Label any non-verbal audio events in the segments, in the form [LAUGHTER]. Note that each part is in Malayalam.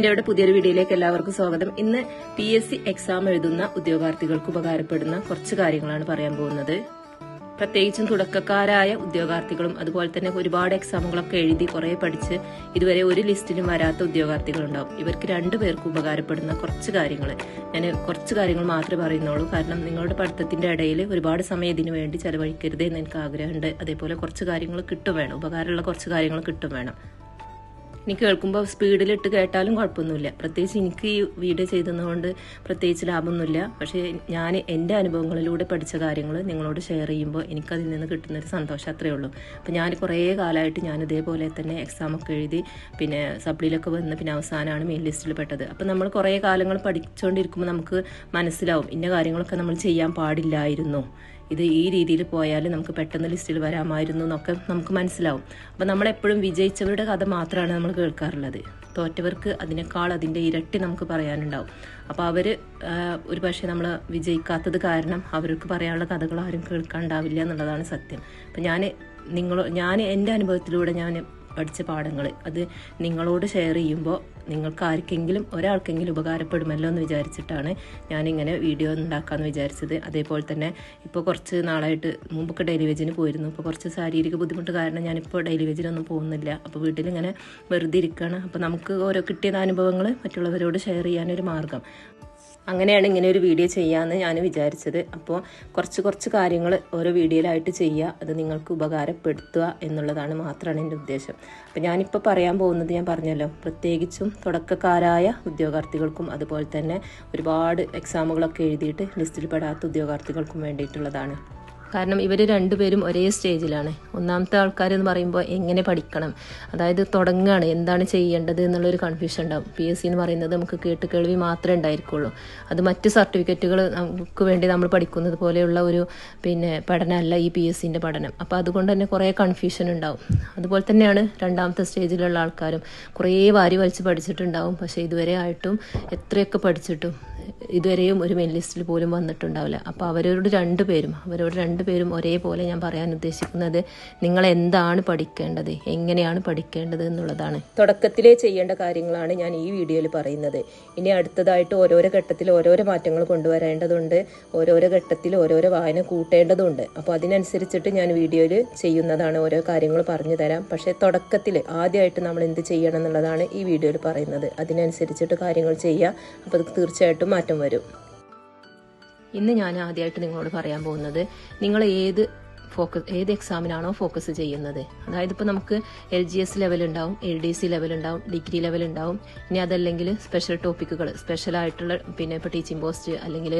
ഇന്ത്യയുടെ പുതിയൊരു വീഡിയോയിലേക്ക് എല്ലാവർക്കും സ്വാഗതം. ഇന്ന് പി എസ് സി എക്സാം എഴുതുന്ന ഉദ്യോഗാർത്ഥികൾക്ക് ഉപകാരപ്പെടുന്ന കുറച്ച് കാര്യങ്ങളാണ് പറയാൻ പോകുന്നത്. പ്രത്യേകിച്ചും തുടക്കക്കാരായ ഉദ്യോഗാർത്ഥികളും അതുപോലെ തന്നെ ഒരുപാട് എക്സാമുകളൊക്കെ എഴുതി കുറെ പഠിച്ച് ഇതുവരെ ഒരു ലിസ്റ്റിലും വരാത്ത ഉദ്യോഗാർത്ഥികളുണ്ടാവും. ഇവർക്ക് രണ്ടുപേർക്കും ഉപകാരപ്പെടുന്ന കുറച്ച് കാര്യങ്ങൾ ഞാൻ കുറച്ച് കാര്യങ്ങൾ മാത്രമേ പറയുന്നുള്ളൂ. കാരണം നിങ്ങളുടെ പഠിത്തത്തിന്റെ ഇടയിൽ ഒരുപാട് സമയം ഇതിനു വേണ്ടി ചെലവഴിക്കരുത് എന്ന് എനിക്ക് ആഗ്രഹമുണ്ട്. അതേപോലെ കുറച്ച് കാര്യങ്ങൾ കിട്ടും വേണം. ഉപകാരമുള്ള കുറച്ച് കാര്യങ്ങൾ കിട്ടും വേണം. എനിക്ക് കേൾക്കുമ്പോൾ സ്പീഡിലിട്ട് കേട്ടാലും കുഴപ്പമൊന്നുമില്ല. പ്രത്യേകിച്ച് എനിക്ക് ഈ വീഡിയോ ചെയ്തതുകൊണ്ട് പ്രത്യേകിച്ച് ലാഭമൊന്നുമില്ല. പക്ഷേ ഞാൻ എന്റെ അനുഭവങ്ങളിലൂടെ പഠിച്ച കാര്യങ്ങൾ നിങ്ങളോട് ഷെയർ ചെയ്യുമ്പോൾ എനിക്കതിൽ നിന്ന് കിട്ടുന്നൊരു സന്തോഷം അത്രയേ ഉള്ളൂ. അപ്പോൾ ഞാൻ കുറേ കാലമായിട്ട് ഞാൻ ഇതേപോലെ തന്നെ എക്സാം ഒക്കെ എഴുതി പിന്നെ സപ്ലിയിലൊക്കെ വന്ന് പിന്നെ അവസാനമാണ് മെയിൻ ലിസ്റ്റിൽ പെട്ടത്. അപ്പോൾ നമ്മൾ കുറേ കാലങ്ങൾ പഠിച്ചുകൊണ്ടിരിക്കുമ്പോൾ നമുക്ക് മനസ്സിലാവും ഇന്ന കാര്യങ്ങളൊക്കെ നമ്മൾ ചെയ്യാൻ പാടില്ലായിരുന്നു. ഇത് ഈ രീതിയിൽ പോയാൽ നമുക്ക് പെട്ടെന്ന് ലിസ്റ്റിൽ വരാമായിരുന്നു എന്നൊക്കെ നമുക്ക് മനസ്സിലാവും. അപ്പം നമ്മളെപ്പോഴും വിജയിച്ചവരുടെ കഥ മാത്രമാണ് നമ്മൾ കേൾക്കാറുള്ളത്. തോറ്റവർക്ക് അതിനേക്കാൾ അതിന്റെ ഇരട്ടി നമുക്ക് പറയാനുണ്ടാവും. അപ്പോൾ അവർ ഒരു പക്ഷേ നമ്മൾ വിജയിക്കാത്തത് കാരണം അവർക്ക് പറയാനുള്ള കഥകൾ ആരും കേൾക്കാണ്ടാവില്ല എന്നുള്ളതാണ് സത്യം. അപ്പം ഞാൻ നിങ്ങൾ ഞാൻ എന്റെ അനുഭവത്തിലൂടെ ഞാൻ പഠിച്ച പാഠങ്ങൾ. അത് നിങ്ങളോട് ഷെയർ ചെയ്യുമ്പോൾ നിങ്ങൾക്ക് ആർക്കെങ്കിലും ഒരാൾക്കെങ്കിലും ഉപകാരപ്പെടുമല്ലോ എന്ന് വിചാരിച്ചിട്ടാണ് ഞാനിങ്ങനെ വീഡിയോ ഉണ്ടാക്കാമെന്ന് വിചാരിച്ചത്. അതേപോലെ തന്നെ ഇപ്പോൾ കുറച്ച് നാളായിട്ട് മുമ്പൊക്കെ ഡെയിലി വെജിന് പോയിരുന്നു. ഇപ്പോൾ കുറച്ച് ശാരീരിക ബുദ്ധിമുട്ട് കാരണം ഞാനിപ്പോൾ ഡെയിലി വെജിനൊന്നും പോകുന്നില്ല. അപ്പോൾ വീട്ടിലിങ്ങനെ വെറുതെ ഇരിക്കുകയാണ് അപ്പോൾ നമുക്ക് ഓരോ കിട്ടിയ അനുഭവങ്ങൾ മറ്റുള്ളവരോട് ഷെയർ ചെയ്യാനൊരു മാർഗം. അങ്ങനെയാണ് ഇങ്ങനെ ഒരു വീഡിയോ ചെയ്യാമെന്ന് ഞാൻ വിചാരിച്ചത്. അപ്പോൾ കുറച്ച് കുറച്ച് കാര്യങ്ങൾ ഓരോ വീഡിയോയിലായിട്ട് ചെയ്യുക അത് നിങ്ങൾക്ക് ഉപകാരപ്പെടുത്തുക എന്നുള്ളതാണ് മാത്രമാണ് എന്റെ ഉദ്ദേശം. അപ്പോൾ ഞാനിപ്പോൾ പറയാൻ പോകുന്നത് ഞാൻ പറഞ്ഞല്ലോ പ്രത്യേകിച്ചും തുടക്കക്കാരായ ഉദ്യോഗാർത്ഥികൾക്കും അതുപോലെ തന്നെ ഒരുപാട് എക്സാമുകളൊക്കെ എഴുതിയിട്ട് ലിസ്റ്റിൽ പെടാത്ത ഉദ്യോഗാർത്ഥികൾക്കും വേണ്ടിയിട്ടുള്ളതാണ്. കാരണം ഇവർ രണ്ടുപേരും ഒരേ സ്റ്റേജിലാണ്. ഒന്നാമത്തെ ആൾക്കാർ എന്ന് പറയുമ്പോൾ എങ്ങനെ പഠിക്കണം? അതായത് തുടങ്ങുകയാണ് എന്താണ് ചെയ്യേണ്ടത് എന്നുള്ളൊരു കൺഫ്യൂഷൻ ഉണ്ടാവും. പി എസ് സി എന്ന് പറയുന്നത് നമുക്ക് കേട്ട് കേൾവി മാത്രമേ ഉണ്ടായിരിക്കുള്ളൂ. അത് മറ്റ് സർട്ടിഫിക്കറ്റുകൾ നമുക്ക് വേണ്ടി നമ്മൾ പഠിക്കുന്നത് പോലെയുള്ള ഒരു പിന്നെ പഠനമല്ല ഈ പി എസ് സിന്റെ പഠനം. അപ്പോൾ അതുകൊണ്ട് തന്നെ കുറേ കൺഫ്യൂഷൻ ഉണ്ടാവും. അതുപോലെ തന്നെയാണ് രണ്ടാമത്തെ സ്റ്റേജിലുള്ള ആൾക്കാരും. കുറേ വാരി വലിച്ച് പഠിച്ചിട്ടുണ്ടാവും. പക്ഷേ ഇതുവരെ ആയിട്ടും എത്രയൊക്കെ പഠിച്ചിട്ടും ഇതുവരെയും ഒരു മെയിൻ ലിസ്റ്റിൽ പോലും വന്നിട്ടുണ്ടാവില്ല. അപ്പോൾ അവരോട് രണ്ടുപേരും അവരോട് രണ്ടുപേരും ഒരേപോലെ ഞാൻ പറയാൻ ഉദ്ദേശിക്കുന്നത് നിങ്ങൾ എന്താണ് പഠിക്കേണ്ടത് എങ്ങനെയാണ് പഠിക്കേണ്ടത് എന്നുള്ളതാണ്. തുടക്കത്തിലേ ചെയ്യേണ്ട കാര്യങ്ങളാണ് ഞാൻ ഈ വീഡിയോയിൽ പറയുന്നത്. ഇനി അടുത്തതായിട്ട് ഓരോരോ ഘട്ടത്തിൽ ഓരോരോ മാറ്റങ്ങൾ കൊണ്ടുവരേണ്ടതുണ്ട് ഓരോരോ ഘട്ടത്തിൽ ഓരോരോ വായന കൂട്ടേണ്ടതുണ്ട്. അപ്പോൾ അതിനനുസരിച്ചിട്ട് ഞാൻ വീഡിയോയിൽ ചെയ്യുന്നതാണ് ഓരോ കാര്യങ്ങൾ പറഞ്ഞു തരാം. പക്ഷേ തുടക്കത്തിൽ ആദ്യമായിട്ട് നമ്മൾ എന്ത് ചെയ്യണം എന്നുള്ളതാണ് ഈ വീഡിയോയിൽ പറയുന്നത്. അതിനനുസരിച്ചിട്ട് കാര്യങ്ങൾ ചെയ്യുക. അപ്പോൾ തീർച്ചയായിട്ടും മാറ്റം വരും. ഇന്ന് ഞാൻ ആദ്യമായിട്ട് നിങ്ങളോട് പറയാൻ പോകുന്നത് നിങ്ങൾ ഏത് ഫോക്കസ് ഏത് എക്സാമിനാണോ ഫോക്കസ് ചെയ്യുന്നത്. അതായത് ഇപ്പോൾ നമുക്ക് എൽ ജി എസ് ലെവൽ ഉണ്ടാവും എൽ ഡി സി ലെവൽ ഉണ്ടാവും ഡിഗ്രി ലെവൽ ഉണ്ടാവും. ഇനി അതല്ലെങ്കിൽ സ്പെഷ്യൽ ടോപ്പിക്കുകൾ സ്പെഷ്യൽ ആയിട്ടുള്ള പിന്നെ ഇപ്പോൾ ടീച്ചിങ് പോസ്റ്റ് അല്ലെങ്കിൽ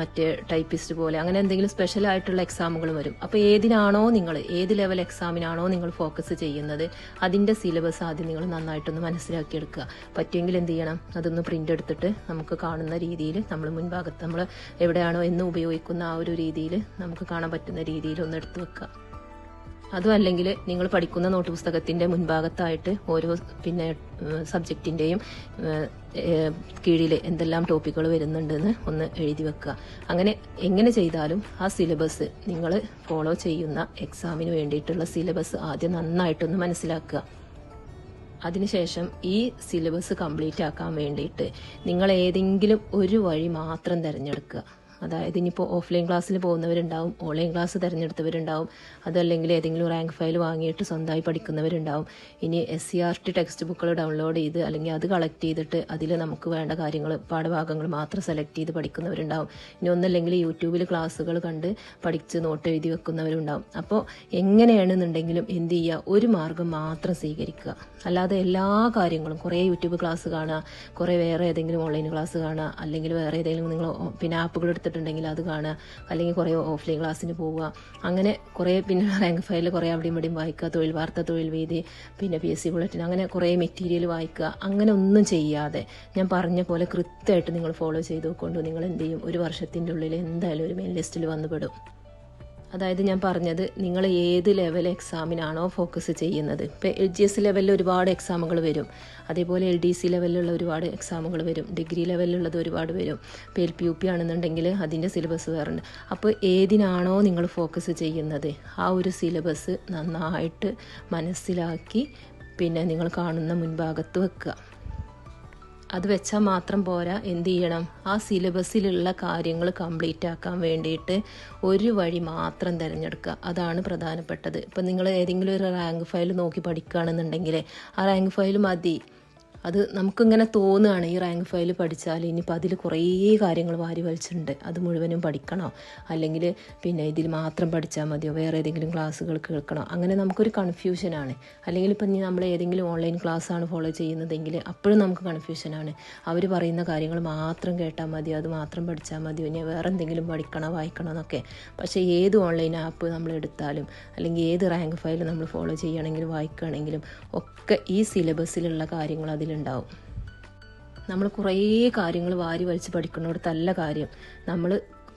മറ്റ് ടൈപ്പിസ്റ്റ് പോലെ അങ്ങനെ എന്തെങ്കിലും സ്പെഷ്യൽ ആയിട്ടുള്ള എക്സാമുകൾ വരും. അപ്പോൾ ഏതിനാണോ നിങ്ങൾ ഏത് ലെവൽ എക്സാമിനാണോ നിങ്ങൾ ഫോക്കസ് ചെയ്യുന്നത് അതിന്റെ സിലബസ് ആദ്യം നിങ്ങൾ നന്നായിട്ടൊന്ന് മനസ്സിലാക്കിയെടുക്കുക. പറ്റുമെങ്കിൽ എന്ത് ചെയ്യണം? അതൊന്ന് പ്രിന്റ് എടുത്തിട്ട് നമുക്ക് കാണുന്ന രീതിയിൽ നമ്മൾ മുൻഭാഗത്ത് നമ്മൾ എവിടെയാണോ എന്ന് ഉപയോഗിക്കുന്ന ആ ഒരു രീതിയിൽ നമുക്ക് കാണാൻ പറ്റുന്ന രീതിയിൽ ഒന്ന് എടുത്തു വെക്കുക അതും അല്ലെങ്കിൽ നിങ്ങൾ പഠിക്കുന്ന നോട്ട് പുസ്തകത്തിന്റെ മുൻഭാഗത്തായിട്ട് ഓരോ പിന്നെ സബ്ജക്റ്റിന്റെയും കീഴിൽ എന്തെല്ലാം ടോപ്പിക്കുകൾ വരുന്നുണ്ടെന്ന് ഒന്ന് എഴുതി വെക്കുക അങ്ങനെ എങ്ങനെ ചെയ്താലും ആ സിലബസ് നിങ്ങൾ ഫോളോ ചെയ്യുന്ന എക്സാമിന് വേണ്ടിയിട്ടുള്ള സിലബസ് ആദ്യം നന്നായിട്ടൊന്ന് മനസ്സിലാക്കുക അതിനുശേഷം ഈ സിലബസ് കംപ്ലീറ്റ് ആക്കാൻ വേണ്ടിയിട്ട് നിങ്ങൾ ഏതെങ്കിലും ഒരു വഴി മാത്രം തിരഞ്ഞെടുക്കുക അതായത് ഇനിയിപ്പോൾ ഓഫ്ലൈൻ ക്ലാസ്സിൽ പോകുന്നവരുണ്ടാവും ഓൺലൈൻ ക്ലാസ് തിരഞ്ഞെടുത്തവരുണ്ടാവും അതല്ലെങ്കിൽ ഏതെങ്കിലും റാങ്ക് ഫയൽ വാങ്ങിയിട്ട് സ്വന്തമായി പഠിക്കുന്നവരുണ്ടാവും. ഇനി S C R T text ബുക്കുകൾ ഡൗൺലോഡ് ചെയ്ത് അല്ലെങ്കിൽ അത് കളക്ട് ചെയ്തിട്ട് അതിൽ നമുക്ക് വേണ്ട കാര്യങ്ങൾ പാഠഭാഗങ്ങൾ മാത്രം സെലക്ട് ചെയ്ത് പഠിക്കുന്നവരുണ്ടാവും. ഇനി ഒന്നല്ലെങ്കിൽ യൂട്യൂബിൽ ക്ലാസ്സുകൾ കണ്ട് പഠിച്ച് നോട്ട് എഴുതി വെക്കുന്നവരുണ്ടാവും. അപ്പോൾ എങ്ങനെയാണെന്നുണ്ടെങ്കിലും എന്ത് ചെയ്യുക ഒരു മാർഗം മാത്രം സ്വീകരിക്കുക. അല്ലാതെ എല്ലാ കാര്യങ്ങളും കുറേ യൂട്യൂബ് ക്ലാസ് കാണുക കുറേ വേറെ ഏതെങ്കിലും ഓൺലൈൻ ക്ലാസ് കാണുക അല്ലെങ്കിൽ വേറെ ഏതെങ്കിലും നിങ്ങൾ പിന്നെ ആപ്പുകൾ എടുത്തിട്ടുണ്ടെങ്കിൽ അത് കാണുക. അല്ലെങ്കിൽ കുറേ ഓഫ്ലൈൻ ക്ലാസ്സിന് പോവുക. അങ്ങനെ കുറേ പിന്നെ [LAUGHS] റാങ്ക് ഫയൽ കുറേ അവിടെയും ഇവിടെയും വായിക്കുക. തൊഴിൽ വാർത്ത തൊഴിൽ വേദി പിന്നെ പി എസ് സി ബുള്ളറ്റിൻ അങ്ങനെ കുറേ മെറ്റീരിയൽ വായിക്കുക. അങ്ങനെ ഒന്നും ചെയ്യാതെ ഞാൻ പറഞ്ഞ പോലെ കൃത്യമായിട്ട് നിങ്ങൾ ഫോളോ ചെയ്ത് കൊണ്ട് നിങ്ങൾ എന്ത് ചെയ്യും? ഒരു വർഷത്തിന്റെ ഉള്ളിൽ എന്തായാലും ഒരു മെയിൻ ലിസ്റ്റിൽ വന്നുപെടും. അതായത് ഞാൻ പറഞ്ഞത് നിങ്ങൾ ഏത് ലെവൽ എക്സാമിനാണോ ഫോക്കസ് ചെയ്യുന്നത്. ഇപ്പോൾ എൽ ജി എസ് ലെവലിൽ ഒരുപാട് എക്സാമുകൾ വരും. അതേപോലെ എൽ ഡി സി ലെവലിലുള്ള ഒരുപാട് എക്സാമുകൾ വരും. ഡിഗ്രി ലെവലിലുള്ളത് ഒരുപാട് വരും. ഇപ്പോൾ എൽ പി യു പി ആണെന്നുണ്ടെങ്കിൽ അതിന്റെ സിലബസ് വേറുണ്ട്. അപ്പോൾ ഏതിനാണോ നിങ്ങൾ ഫോക്കസ് ചെയ്യുന്നത്? ആ ഒരു സിലബസ് നന്നായിട്ട് മനസ്സിലാക്കി പിന്നെ നിങ്ങൾ കാണുന്ന മുൻഭാഗത്ത് വെക്കുക. അത് വെച്ചാൽ മാത്രം പോരാ എന്ത് ചെയ്യണം? ആ സിലബസിലുള്ള കാര്യങ്ങൾ കംപ്ലീറ്റ് ആക്കാൻ വേണ്ടിയിട്ട് ഒരു വഴി മാത്രം തിരഞ്ഞെടുക്കുക. അതാണ് പ്രധാനപ്പെട്ടത്. ഇപ്പം നിങ്ങൾ ഏതെങ്കിലും ഒരു റാങ്ക് ഫയൽ നോക്കി പഠിക്കുകയാണെന്നുണ്ടെങ്കിൽ ആ റാങ്ക് ഫയൽ മതി. അത് നമുക്കിങ്ങനെ തോന്നുകയാണ് ഈ റാങ്ക് ഫയൽ പഠിച്ചാൽ ഇനിയിപ്പോൾ അതിൽ കുറേ കാര്യങ്ങൾ വാരി വലിച്ചിട്ടുണ്ട്. അത് മുഴുവനും പഠിക്കണോ? അല്ലെങ്കിൽ പിന്നെ ഇതിൽ മാത്രം പഠിച്ചാൽ മതിയോ? വേറെ ഏതെങ്കിലും ക്ലാസ്സുകൾ കേൾക്കണോ? അങ്ങനെ നമുക്കൊരു കൺഫ്യൂഷനാണ്. അല്ലെങ്കിൽ ഇപ്പം ഇനി നമ്മൾ ഏതെങ്കിലും ഓൺലൈൻ ക്ലാസ്സാണ് ഫോളോ ചെയ്യുന്നതെങ്കിൽ അപ്പോഴും നമുക്ക് കൺഫ്യൂഷനാണ്. അവർ പറയുന്ന കാര്യങ്ങൾ മാത്രം കേട്ടാൽ മതിയോ? അത് മാത്രം പഠിച്ചാൽ മതിയോ? ഇനി വേറെ എന്തെങ്കിലും പഠിക്കണോ? വായിക്കണോ എന്നൊക്കെ. പക്ഷേ ഏത് ഓൺലൈൻ ആപ്പ് നമ്മൾ എടുത്താലും അല്ലെങ്കിൽ ഏത് റാങ്ക് ഫയൽ നമ്മൾ ഫോളോ ചെയ്യണമെങ്കിലും വായിക്കുകയാണെങ്കിലും ഒക്കെ ഈ സിലബസിലുള്ള കാര്യങ്ങൾ അതിലുണ്ടാവും നമ്മൾ കുറേ കാര്യങ്ങൾ വാരി വലിച്ച് പഠിക്കുന്നിടത്തല്ല കാര്യം. നമ്മൾ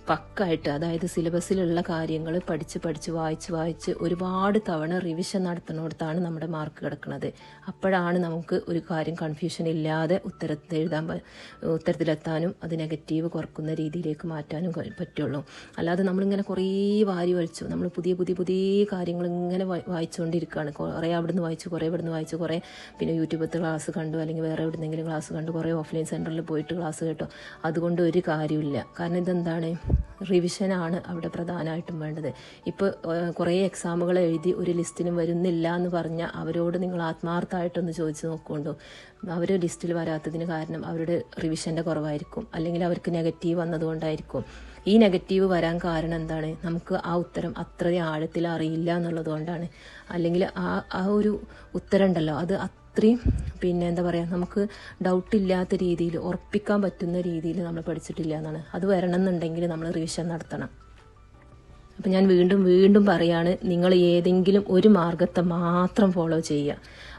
പക്കായിട്ട് അതായത് സിലബസിലുള്ള കാര്യങ്ങൾ പഠിച്ച് പഠിച്ച് വായിച്ച് വായിച്ച് ഒരുപാട് തവണ റിവിഷൻ നടത്തുന്നിടത്താണ് നമ്മുടെ മാർക്ക് കിടക്കുന്നത്. അപ്പോഴാണ് നമുക്ക് ഒരു കാര്യം കൺഫ്യൂഷൻ ഇല്ലാതെ ഉത്തരത്തിൽ എഴുതാൻ ഉത്തരത്തിലെത്താനും അത് നെഗറ്റീവ് കുറക്കുന്ന രീതിയിലേക്ക് മാറ്റാനും പറ്റുള്ളൂ. അല്ലാതെ നമ്മളിങ്ങനെ കുറേ വാരി വലിച്ചു. നമ്മൾ പുതിയ പുതിയ പുതിയ കാര്യങ്ങൾ ഇങ്ങനെ വായിച്ചുകൊണ്ടിരിക്കുകയാണ്. കുറേ അവിടുന്ന് വായിച്ചു കുറേ ഇവിടുന്ന് വായിച്ചു കുറേ പിന്നെ യൂട്യൂബത്ത് ക്ലാസ് കണ്ടു അല്ലെങ്കിൽ വേറെ എവിടുന്നെങ്കിലും ക്ലാസ് കണ്ടു കുറേ ഓഫ്ലൈൻ സെന്ററിൽ പോയിട്ട് ക്ലാസ് കേട്ടോ. അതുകൊണ്ട് ഒരു കാര്യമില്ല കാരണം ഇതെന്താണ്? റിവിഷനാണ് അവിടെ പ്രധാനമായിട്ടും വേണ്ടത്. ഇപ്പോൾ കുറേ എക്സാമുകൾ എഴുതി ഒരു ലിസ്റ്റിനും വരുന്നില്ല എന്ന് പറഞ്ഞാൽ അവരോട് നിങ്ങൾ ആത്മാർത്ഥമായിട്ടൊന്ന് ചോദിച്ചു നോക്കുകൊണ്ടു? അവർ ലിസ്റ്റിൽ വരാത്തതിന് കാരണം അവരുടെ റിവിഷന്റെ കുറവായിരിക്കും. അല്ലെങ്കിൽ അവർക്ക് നെഗറ്റീവ് വന്നതുകൊണ്ടായിരിക്കും. ഈ നെഗറ്റീവ് വരാൻ കാരണം എന്താണ്? നമുക്ക് ആ ഉത്തരം അത്രയും ആഴത്തിൽ അറിയില്ല എന്നുള്ളത് കൊണ്ടാണ്. അല്ലെങ്കിൽ ആ ആ ഒരു ഉത്തരം ഉണ്ടല്ലോ അത് അത്രയും പിന്നെ എന്താ പറയുക നമുക്ക് ഡൗട്ട് ഇല്ലാത്ത രീതിയിൽ ഉറപ്പിക്കാൻ പറ്റുന്ന രീതിയിൽ നമ്മൾ പഠിച്ചിട്ടില്ല എന്നാണ്. അത് വരണം എന്നുണ്ടെങ്കിൽ നമ്മൾ റിവിഷൻ നടത്തണം. അപ്പം ഞാൻ വീണ്ടും വീണ്ടും പറയാണ് നിങ്ങൾ ഏതെങ്കിലും ഒരു മാർഗത്തെ മാത്രം ഫോളോ ചെയ്യുക.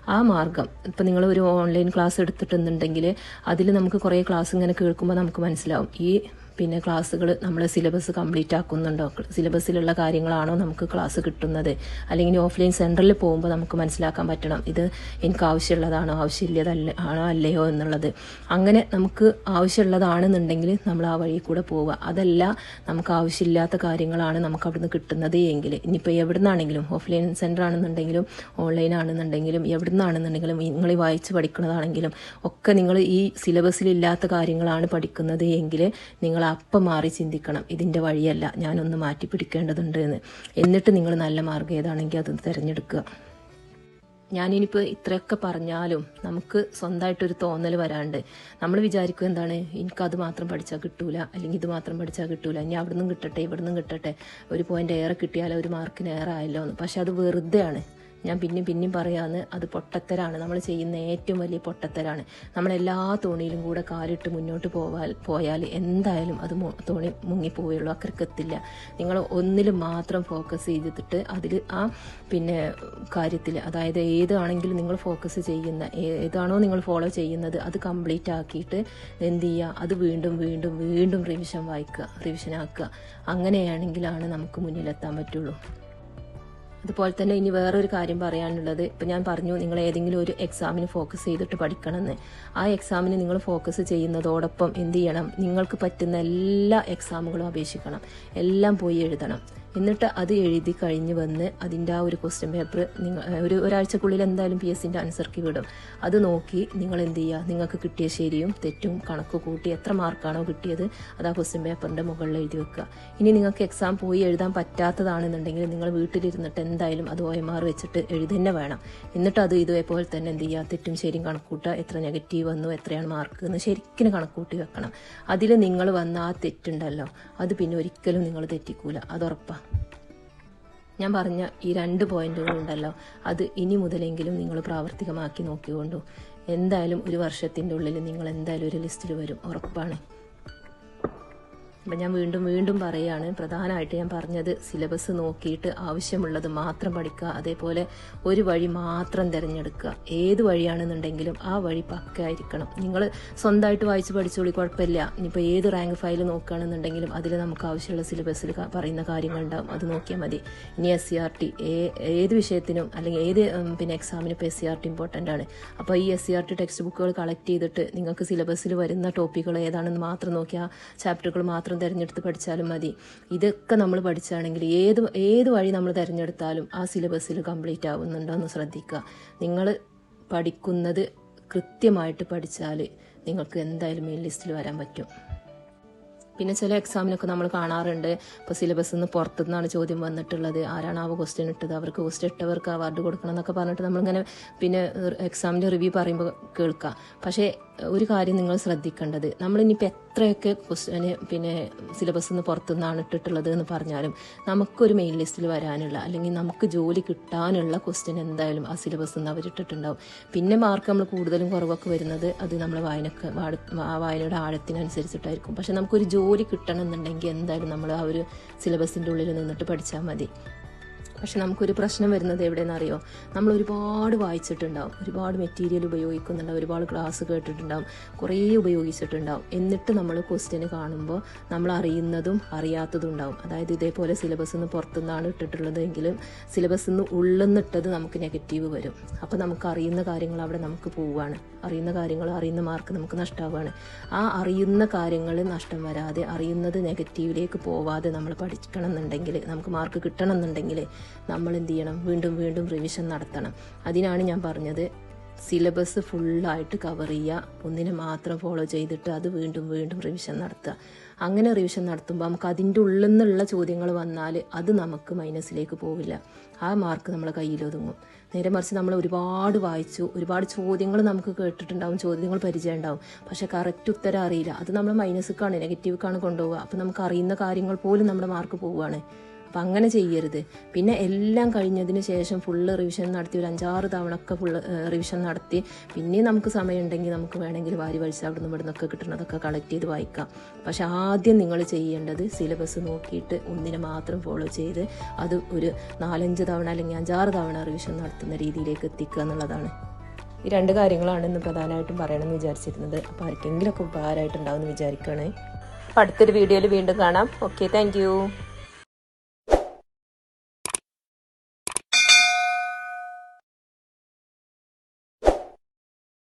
ആ മാർഗം ഇപ്പം നിങ്ങൾ ഒരു ഓൺലൈൻ ക്ലാസ് എടുത്തിട്ടുണ്ടെങ്കിൽ അതിൽ നമുക്ക് കുറേ ക്ലാസ് ഇങ്ങനെ കേൾക്കുമ്പോൾ നമുക്ക് മനസ്സിലാവും. ഈ പിന്നെ ക്ലാസ്സുകൾ നമ്മൾ സിലബസ് കംപ്ലീറ്റ് ആക്കുന്നുണ്ടോ? സിലബസിലുള്ള കാര്യങ്ങളാണോ നമുക്ക് ക്ലാസ് കിട്ടുന്നത്? അല്ലെങ്കിൽ ഓഫ്ലൈൻ സെന്ററിൽ പോകുമ്പോൾ നമുക്ക് മനസ്സിലാക്കാൻ പറ്റണം ഇത് എനിക്ക് ആവശ്യമുള്ളതാണോ ആവശ്യമില്ലതല്ല ആണോ അല്ലയോ എന്നുള്ളത്. അങ്ങനെ നമുക്ക് ആവശ്യമുള്ളതാണെന്നുണ്ടെങ്കിൽ നമ്മൾ ആ വഴി കൂടെ പോവുക. അതല്ല നമുക്ക് ആവശ്യമില്ലാത്ത കാര്യങ്ങളാണ് നമുക്ക് അവിടുന്ന് കിട്ടുന്നത് എങ്കിൽ. ഇനിയിപ്പോൾ എവിടെ നിന്നാണെങ്കിലും ഓഫ്ലൈൻ സെന്റർ ആണെന്നുണ്ടെങ്കിലും ഓൺലൈൻ ആണെന്നുണ്ടെങ്കിലും എവിടെ നിന്നാണെന്നുണ്ടെങ്കിലും നിങ്ങൾ വായിച്ച് പഠിക്കുന്നതാണെങ്കിലും ഒക്കെ നിങ്ങൾ ഈ സിലബസിലില്ലാത്ത കാര്യങ്ങളാണ് പഠിക്കുന്നത് എങ്കിൽ നിങ്ങൾ അപ്പം മാറി ചിന്തിക്കണം. ഇതിന്റെ വഴിയല്ല ഞാനൊന്ന് മാറ്റി പിടിക്കേണ്ടതുണ്ട് എന്ന്. എന്നിട്ട് നിങ്ങൾ നല്ല മാർഗം ഏതാണെങ്കിൽ അത് തിരഞ്ഞെടുക്കുക. ഞാനിനിപ്പോൾ ഇത്രയൊക്കെ പറഞ്ഞാലും നമുക്ക് സ്വന്തമായിട്ടൊരു തോന്നൽ വരാണ്ട്. നമ്മൾ വിചാരിക്കും എന്താണ്? എനിക്കത് മാത്രം പഠിച്ചാൽ കിട്ടൂല. അല്ലെങ്കിൽ ഇത് മാത്രം പഠിച്ചാൽ കിട്ടൂല. ഇനി അവിടെ നിന്നും കിട്ടട്ടെ ഇവിടെ നിന്നും കിട്ടട്ടെ. ഒരു പോയിന്റ് ഏറെ കിട്ടിയാലോ ഒരു മാർക്കിന് ഏറെ ആയല്ലോ എന്ന്. പക്ഷെ അത് വെറുതെയാണ്. ഞാൻ പിന്നെയും പിന്നെയും പറയാന്ന് അത് പൊട്ടത്തരാണ്. നമ്മൾ ചെയ്യുന്ന ഏറ്റവും വലിയ പൊട്ടത്തരാണ്. നമ്മളെല്ലാ തോണിയിലും കൂടെ കാലിട്ട് മുന്നോട്ട് പോവാൽ പോയാൽ എന്തായാലും അത് തോണി മുങ്ങിപ്പോവുള്ളൂ അക്കരക്കെത്തില്ല നിങ്ങൾ ഒന്നിൽ മാത്രം ഫോക്കസ് ചെയ്തിട്ട് അതിൽ ആ പിന്നെ കാര്യത്തിൽ അതായത് ഏതാണെങ്കിലും നിങ്ങൾ ഫോക്കസ് ചെയ്യുന്ന ഏതാണോ നിങ്ങൾ ഫോളോ ചെയ്യുന്നത് അത് കംപ്ലീറ്റ് ആക്കിയിട്ട് എന്ത് ചെയ്യുക? അത് വീണ്ടും വീണ്ടും വീണ്ടും റിവിഷൻ വായിക്കുക റിവിഷൻ ആക്കുക. അങ്ങനെയാണെങ്കിലാണ് നമുക്ക് മുന്നിലെത്താൻ പറ്റുള്ളൂ. അതുപോലെ തന്നെ ഇനി വേറൊരു കാര്യം പറയാനുള്ളത്. ഇപ്പം ഞാൻ പറഞ്ഞു നിങ്ങൾ ഏതെങ്കിലും ഒരു എക്സാമിന് ഫോക്കസ് ചെയ്തിട്ട് പഠിക്കണമെന്ന്. ആ എക്സാമിന് നിങ്ങൾ ഫോക്കസ് ചെയ്യുന്നതോടൊപ്പം എന്ത് ചെയ്യണം? നിങ്ങൾക്ക് പറ്റുന്ന എല്ലാ എക്സാമുകളും അപേക്ഷിക്കണം. എല്ലാം പോയി എഴുതണം. എന്നിട്ട് അത് എഴുതി കഴിഞ്ഞ് വന്ന് അതിന്റെ ആ ഒരു ക്വസ്റ്റ്യൻ പേപ്പർ നിങ്ങൾ ഒരു ഒരാഴ്ചക്കുള്ളിൽ എന്തായാലും പി എസിന്റെ ആൻസർക്ക് വിടും. അത് നോക്കി നിങ്ങൾ എന്ത് ചെയ്യുക? നിങ്ങൾക്ക് കിട്ടിയ ശരിയും തെറ്റും കണക്ക് കൂട്ടി എത്ര മാർക്കാണോ കിട്ടിയത് അത് ആ ക്വസ്റ്റ്യൻ പേപ്പറിന്റെ മുകളിൽ എഴുതി വെക്കുക. ഇനി നിങ്ങൾക്ക് എക്സാം പോയി എഴുതാൻ പറ്റാത്തതാണെന്നുണ്ടെങ്കിൽ നിങ്ങൾ വീട്ടിലിരുന്നിട്ട് എന്തായാലും അത് ഒ എം ആർ വെച്ചിട്ട് എഴുതന്നെ വേണം. എന്നിട്ട് അത് ഇതേപോലെ തന്നെ എന്ത് ചെയ്യുക? തെറ്റും ശരിയും കണക്കൂട്ടുക എത്ര നെഗറ്റീവ് വന്നു എത്രയാണ് മാർക്ക് എന്ന് ശരിക്കും കണക്കൂട്ടി വെക്കണം. അതിൽ നിങ്ങൾ വന്ന ആ തെറ്റുണ്ടല്ലോ അത് പിന്നെ ഒരിക്കലും നിങ്ങൾ തെറ്റിക്കൂല. അത് ഉറപ്പാണ് ഞാൻ പറഞ്ഞ ഈ രണ്ട് പോയിന്റുകളുണ്ടല്ലോ അത് ഇനി മുതലെങ്കിലും നിങ്ങൾ പ്രാവർത്തികമാക്കി നോക്കിക്കൊണ്ടു. എന്തായാലും ഒരു വർഷത്തിന്റെ ഉള്ളിൽ നിങ്ങൾ എന്തായാലും ഒരു ലിസ്റ്റിൽ വരും. ഉറപ്പാണ്. അപ്പം ഞാൻ വീണ്ടും വീണ്ടും പറയുകയാണ് പ്രധാനമായിട്ട് ഞാൻ പറഞ്ഞത് സിലബസ് നോക്കിയിട്ട് ആവശ്യമുള്ളത് മാത്രം പഠിക്കുക അതേപോലെ ഒരു വഴി മാത്രം തിരഞ്ഞെടുക്കുക. ഏത് വഴിയാണെന്നുണ്ടെങ്കിലും ആ വഴി പക്കായിരിക്കണം നിങ്ങൾ സ്വന്തമായിട്ട് വായിച്ച് പഠിച്ചോളി കുഴപ്പമില്ല. ഇനിയിപ്പോൾ ഏത് റാങ്ക് ഫയൽ നോക്കുകയാണെന്നുണ്ടെങ്കിലും അതിൽ നമുക്ക് ആവശ്യമുള്ള സിലബസിൽ പറയുന്ന കാര്യങ്ങളുണ്ടാവും. അത് നോക്കിയാൽ മതി. ഇനി എസ് സി ആർ ടി ഏത് വിഷയത്തിനും അല്ലെങ്കിൽ ഏത് പിന്നെ എക്സാമിനും ഇപ്പോൾ S C R T important ആണ്. അപ്പോൾ ഈ S C R T text ബുക്കുകൾ കളക്ട് ചെയ്തിട്ട് നിങ്ങൾക്ക് സിലബസിൽ വരുന്ന ടോപ്പിക്കുകൾ ഏതാണെന്ന് മാത്രം നോക്കിയാൽ ചാപ്റ്ററുകൾ മാത്രം തിരഞ്ഞെടുത്ത് പഠിച്ചാലും മതി. ഇതൊക്കെ നമ്മൾ പഠിച്ചാണെങ്കിൽ ഏത് ഏത് വഴി നമ്മൾ തിരഞ്ഞെടുത്താലും ആ സിലബസിൽ കംപ്ലീറ്റ് ആവുന്നുണ്ടോ എന്ന് ശ്രദ്ധിക്കുക. നിങ്ങൾ പഠിക്കുന്നത് കൃത്യമായിട്ട് പഠിച്ചാൽ നിങ്ങൾക്ക് എന്തായാലും മെയിൻ ലിസ്റ്റിൽ വരാൻ പറ്റും. പിന്നെ ചില എക്സാമിനൊക്കെ നമ്മൾ കാണാറുണ്ട്. ഇപ്പോൾ സിലബസിൽ നിന്ന് പുറത്തുനിന്നാണ് ചോദ്യം വന്നിട്ടുള്ളത്. ആരാണ് ആ ക്വസ്റ്റ്യൻ ഇട്ടത്? അവർക്ക് ക്വസ്റ്റ്യൻ ഇട്ടവർക്ക് അവാർഡ് കൊടുക്കണം എന്നൊക്കെ പറഞ്ഞിട്ട് നമ്മളിങ്ങനെ പിന്നെ എക്സാമിന്റെ റിവ്യൂ പറയുമ്പോൾ കേൾക്കാം. പക്ഷേ ഒരു കാര്യം നിങ്ങൾ ശ്രദ്ധിക്കേണ്ടത്. നമ്മളിനിപ്പോൾ എത്രയൊക്കെ ക്വസ്റ്റ്യന് പിന്നെ സിലബസിൽ നിന്ന് പുറത്തുനിന്നാണ് ഇട്ടിട്ടുള്ളത് എന്ന് പറഞ്ഞാലും നമുക്കൊരു മെയിൻ ലിസ്റ്റിൽ വരാനുള്ള അല്ലെങ്കിൽ നമുക്ക് ജോലി കിട്ടാനുള്ള ക്വസ്റ്റ്യൻ എന്തായാലും ആ സിലബസിൽ നിന്ന് അവരിട്ടിട്ടുണ്ടാവും പിന്നെ മാർക്ക് നമ്മൾ കൂടുതലും കുറവൊക്കെ വരുന്നത് അത് നമ്മളെ വായനക്ക് ആ വായനയുടെ ആഴത്തിനനുസരിച്ചിട്ടായിരിക്കും. പക്ഷെ നമുക്കൊരു ജോലി കിട്ടണം എന്നുണ്ടെങ്കിൽ എന്തായാലും നമ്മൾ ആ ഒരു സിലബസിന്റെ ഉള്ളിൽ നിന്നിട്ട് പഠിച്ചാൽ മതി. പക്ഷെ നമുക്കൊരു പ്രശ്നം വരുന്നത് എവിടെയെന്ന് അറിയോ നമ്മൾ ഒരുപാട് വായിച്ചിട്ടുണ്ടാവും. ഒരുപാട് മെറ്റീരിയൽ ഉപയോഗിക്കുന്നുണ്ടാവും. ഒരുപാട് ക്ലാസ് കേട്ടിട്ടുണ്ടാവും. കുറേ ഉപയോഗിച്ചിട്ടുണ്ടാവും. എന്നിട്ട് നമ്മൾ ക്വസ്റ്റ്യന് കാണുമ്പോൾ നമ്മൾ അറിയുന്നതും അറിയാത്തതും ഉണ്ടാവും അതായത് ഇതേപോലെ സിലബസ് നിന്ന് പുറത്തുനിന്നാണ് ഇട്ടിട്ടുള്ളത് എങ്കിലും സിലബസ് നിന്ന് ഉള്ളെന്നിട്ടത് നമുക്ക് നെഗറ്റീവ് വരും. അപ്പോൾ നമുക്ക് അറിയുന്ന കാര്യങ്ങൾ അവിടെ നമുക്ക് പോവുകയാണ് അറിയുന്ന കാര്യങ്ങൾ അറിയുന്ന മാർക്ക് നമുക്ക് നഷ്ടമാവുകയാണ് ആ അറിയുന്ന കാര്യങ്ങൾ നഷ്ടം വരാതെ അറിയുന്നത് നെഗറ്റീവിലേക്ക് പോവാതെ നമ്മൾ പഠിക്കണം എന്നുണ്ടെങ്കിൽ നമുക്ക് മാർക്ക് കിട്ടണം എന്നുണ്ടെങ്കിൽ നമ്മൾ എന്ത് ചെയ്യണം വീണ്ടും വീണ്ടും റിവിഷൻ നടത്തണം. അതിനാണ് ഞാൻ പറഞ്ഞത് സിലബസ് ഫുള്ളായിട്ട് കവർ ചെയ്യുക ഒന്നിനെ മാത്രം ഫോളോ ചെയ്തിട്ട് അത് വീണ്ടും വീണ്ടും റിവിഷൻ നടത്തുക. അങ്ങനെ റിവിഷൻ നടത്തുമ്പോൾ നമുക്ക് അതിന്റെ ഉള്ളിൽ നിന്നുള്ള ചോദ്യങ്ങൾ വന്നാൽ അത് നമുക്ക് മൈനസിലേക്ക് പോവില്ല. ആ മാർക്ക് നമ്മളെ കയ്യിലൊതുങ്ങും നേരെ മറിച്ച് നമ്മൾ ഒരുപാട് വായിച്ചു ഒരുപാട് ചോദ്യങ്ങൾ നമുക്ക് കേട്ടിട്ടുണ്ടാവും ചോദ്യങ്ങൾ പരിചയം ഉണ്ടാവും. പക്ഷേ കറക്റ്റ് ഉത്തരം അറിയില്ല. അത് നമ്മൾ മൈനസിക്കാണ് നെഗറ്റീവ്ക്കാണ് കൊണ്ടുപോവുക. അപ്പോൾ നമുക്ക് അറിയുന്ന കാര്യങ്ങൾ പോലും നമ്മുടെ മാർക്ക് പോവുകയാണ്. അപ്പം അങ്ങനെ ചെയ്യരുത്. പിന്നെ എല്ലാം കഴിഞ്ഞതിന് ശേഷം ഫുള്ള് റിവിഷൻ നടത്തി ഒരു അഞ്ചാറ് തവണ ഒക്കെ ഫുള്ള് റിവിഷൻ നടത്തി. പിന്നെയും നമുക്ക് സമയമുണ്ടെങ്കിൽ നമുക്ക് വേണമെങ്കിൽ വാരി വലിച്ച് അവിടെ നിന്ന് ഇവിടെ നിന്നൊക്കെ കിട്ടുന്നതൊക്കെ കളക്ട് ചെയ്ത് വായിക്കാം. പക്ഷെ ആദ്യം നിങ്ങൾ ചെയ്യേണ്ടത് സിലബസ് നോക്കിയിട്ട് ഒന്നിനെ മാത്രം ഫോളോ ചെയ്ത് അത് ഒരു നാലഞ്ച് തവണ അല്ലെങ്കിൽ അഞ്ചാറ് തവണ റിവിഷൻ നടത്തുന്ന രീതിയിലേക്ക് എത്തിക്കുക എന്നുള്ളതാണ്. ഈ രണ്ട് കാര്യങ്ങളാണ് ഇന്ന് പ്രധാനമായിട്ടും പറയണമെന്ന് വിചാരിച്ചിരുന്നത്. അപ്പോൾ ആർക്കെങ്കിലുമൊക്കെ ഉപകാരമായിട്ടുണ്ടാവും എന്ന് വിചാരിക്കുകയാണ്. അപ്പോൾ അടുത്തൊരു വീഡിയോയിൽ വീണ്ടും കാണാം. Okay thank